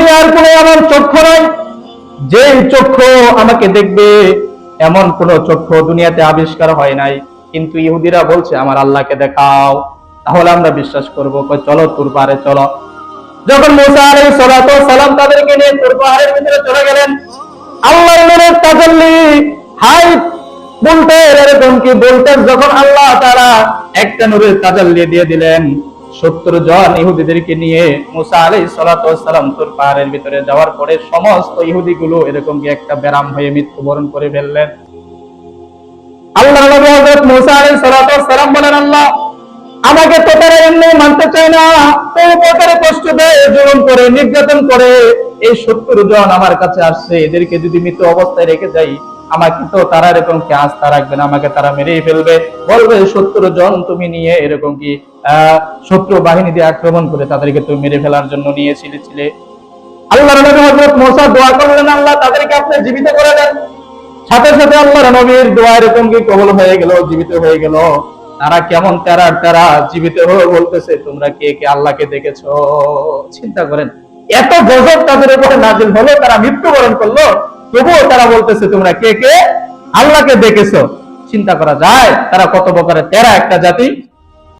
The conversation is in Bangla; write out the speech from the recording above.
দুনিয়ার কোনো এমন চক্ষু নাই যে চক্ষু আমাকে দেখবে, এমন কোন চক্ষু দুনিয়াতে আবিষ্কার হয় নাই। কিন্তু ইহুদিরা বলছে, আমার আল্লাহকে দেখাও। তাহলে আমরা বিশ্বাস করব চলো তোর পারে চলো। যখন মুসা আলাইহিস সালাতু সালাম তাদেরকে নিয়ে তুর পাহাড়ের ভিতরে চলে গেলেন আল্লাহর নূরের তাজাল্লি হাই বলতে এরকম কি বলতেন? যখন আল্লাহ তারা একটা নূরের তাজাল্লি দিয়ে দিলেন সত্তর জন ইহুদিদেরকে নিয়ে মুসা আলাইহিস সালাতু সালাম তুর পাহাড়ের ভিতরে যাওয়ার পরে সমস্ত ইহুদিগুলো এরকম কি একটা ব্যারাম হয়ে মৃত্যুবরণ করে ফেললেন। আমাকে তো তারা এমনি নির্যাতন করে, এই সত্তর জন আমার কাছে আসছে। এদেরকে যদি মৃত অবস্থায় রেখে যাই আমাকে তো তারা এরকম কি আস্থা রাখবে না? আমাকে তারা মেরেই ফেলবে। বলবে, সত্তর জন তুমি নিয়ে এরকম কি শত্রু বাহিনী দিয়ে আক্রমণ করে তাদেরকে তুমি মেরে ফেলার জন্য নিয়েছিলে, ছিলে? আল্লাহ নবী হযরত মুসা দোয়া করলেন, আল্লাহ, তাদেরকে আপনি জীবিত করে দেন। সাথে সাথে নবীর দোয়া এরকম কি কবল হয়ে গেল, জীবিত হয়ে গেল? তারা কেমন তারা তারা, জীবিত হয়ে বলতেছে, তোমরা কে কে আল্লাহকে দেখেছ? চিন্তা করেন, এত গজব তাদের উপরে নাজিল হলো, তারা মৃত্যুবরণ করল। তবুও তারা বলতেছে, তোমরা কে কে? আল্লাহকে দেখেছ। চিন্তা করা যায়, তারা কত প্রকারের তেরা একটা জাতি।